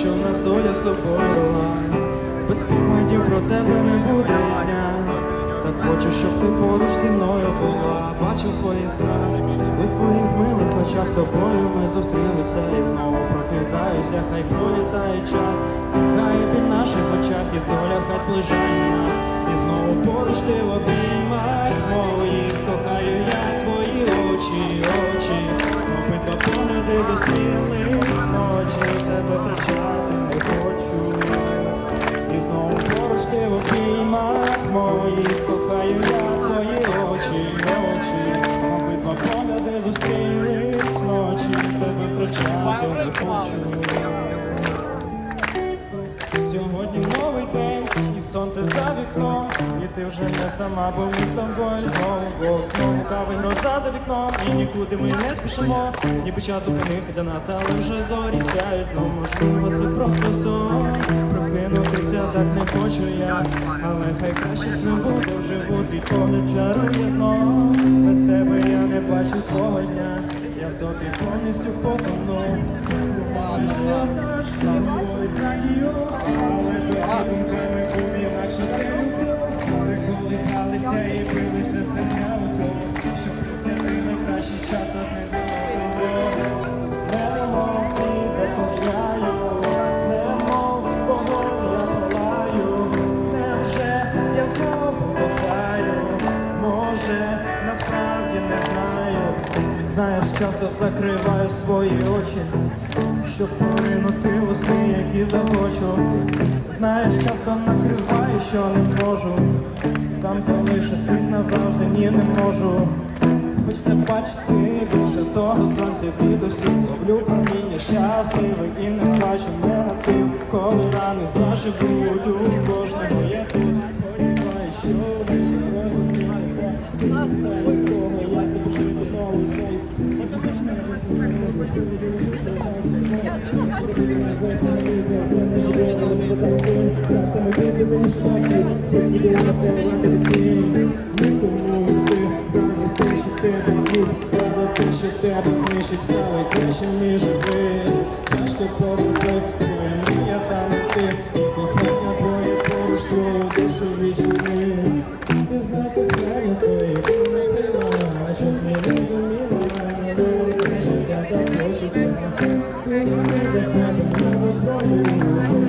що в нас доля з тобою. Без спогадів про тебе не буде дня. Так хочу, щоб ти поруч зі мною була. Бачив свої сна. У твоїх милих очах з тобою ми зустрілися і знову прокидаюся, хай пролітає час. Хай під наших очах і доля хай плежає нас. І знову поруч ти в сама, бо ми з тобою знову в окном. Кави гроза за вікном, і нікуди ми не спішимо. Ніби час зупинити для нас, але вже зорі сяють. Ну, можливо, це просто сон. Прокинутися так не хочу я, але хай краще це буде вживу, твій погляд чарує знов. Без тебе я не бачу свого дня, я в тобі повністю потону. Майже наш з тобою радіо, але думками був Знаєш, часто закриваю свої очі, щоб поринути у сни, які захочу. Знаєш, часто накриваю, що не можу. Там залишитись назавжди ні не можу. Хочеться бачити більше того сонця від усіх Ловлю проміння щасливий і не бачу негатив Коли рани заживуть у кожного Тяжко побити, я там і ти Кохання твоє поруч твою душу не сила Що зміни доміна, життя так Ти не для не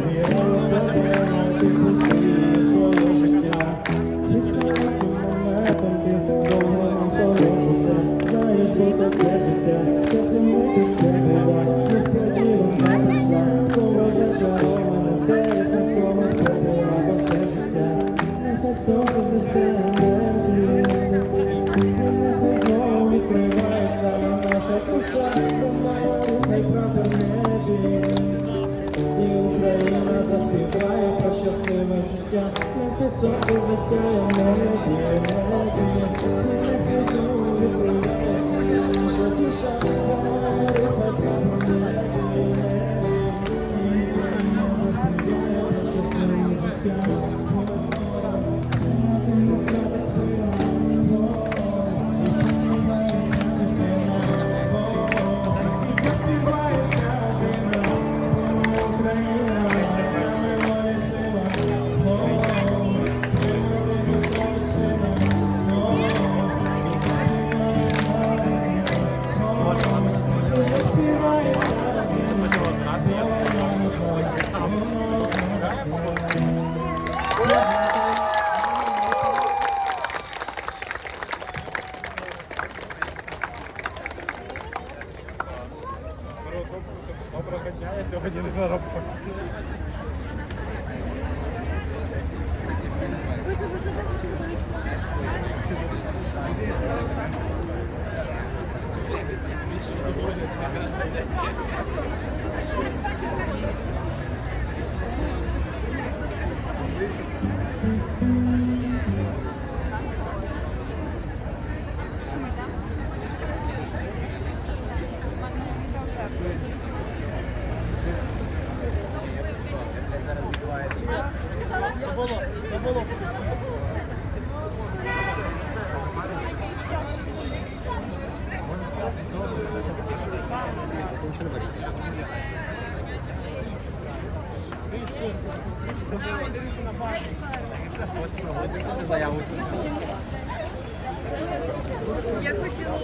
Доброго дня, я сьогодні не на роботі. Thank you. Thank you. Я хотіла.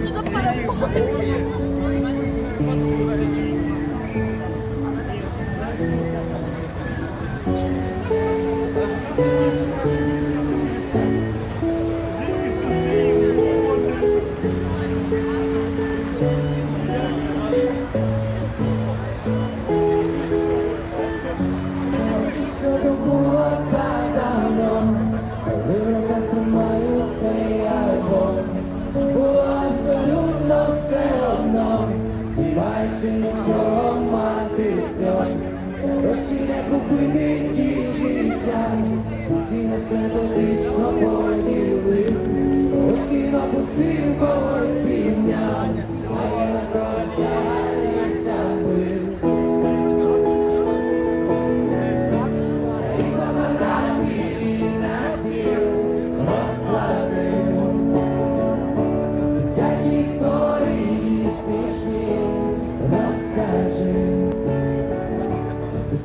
Що за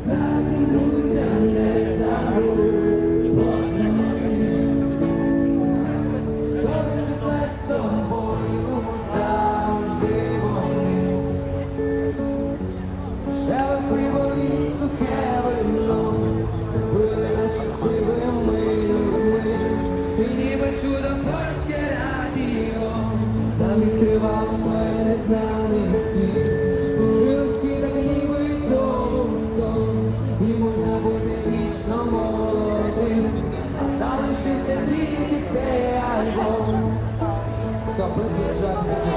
Deus. Christmas drive.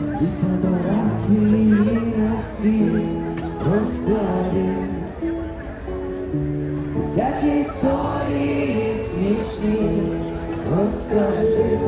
і подарунки на стіл розклади. Дитячі історії смішні розкажи.